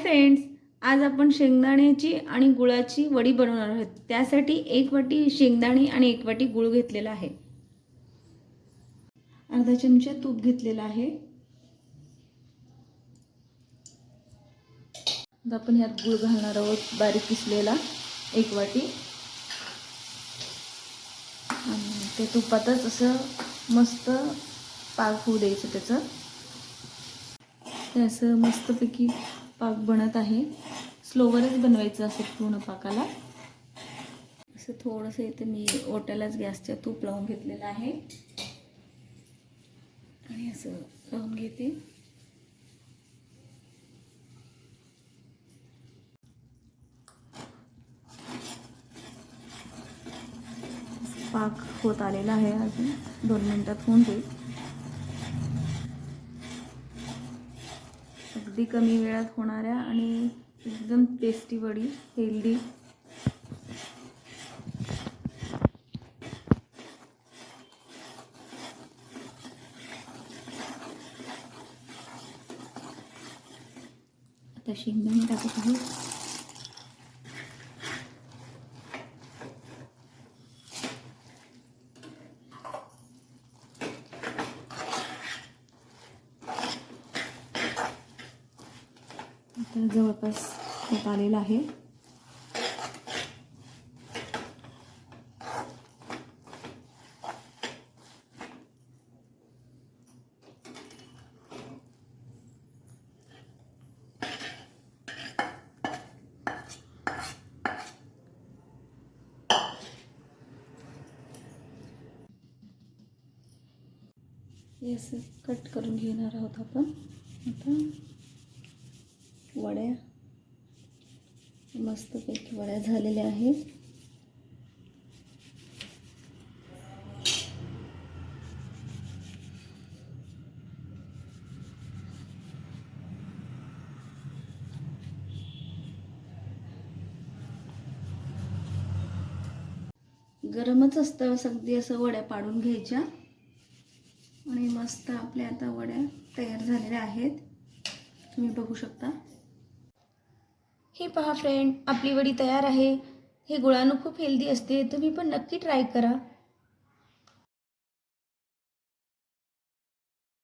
Friends आज आपण शेंगदाण्याची आणि गुळाची वडी बनवणार आहोत. त्यासाठी एक वाटी शेंगदाणे आणि एक वाटी गुळ घेतलेला आहे. अर्धा चमचा तूप घेतलेला आहे. आपण ह्यात गुळ घालणार आहोत. बारीक किसलेला एक वाटी. आणि ते तुपातच असं मस्त पाक होऊ द्यायचं त्याचं. ते असं मस्तपैकी पाक बनत आहे. स्लोवरच बनवायचं असं पूर्ण पाकाला. असं थोडंसं इथे मी ओट्यालाच गॅसच्या तूप लावून घेतलेलं आहे. आणि असं लावून घेते. पाक होत आलेला आहे अजून. दोन मिनटात होऊन जाईल. अगदी कमी वेळात होणाऱ्या आणि एकदम टेस्टी वडी हेल्दी आता शेंगदाणे टाकत आहे. तर जवळपास होत आलेला आहे. हे असं कट करून घेणार आहोत आपण. आता वड्या. मस्तपैकी वड्या झालेल्या आहेत. गरमच असतं अगदी असं वड्या पाडून घ्यायच्या. आणि मस्त आपल्या आता वड्या तयार झालेल्या आहेत. तुम्ही बघू शकता. हे पहा फ्रेंड आपली वडी तयार आहे. हे गुळानं खूप हेल्दी असते. तुम्ही पण नक्की ट्राय करा.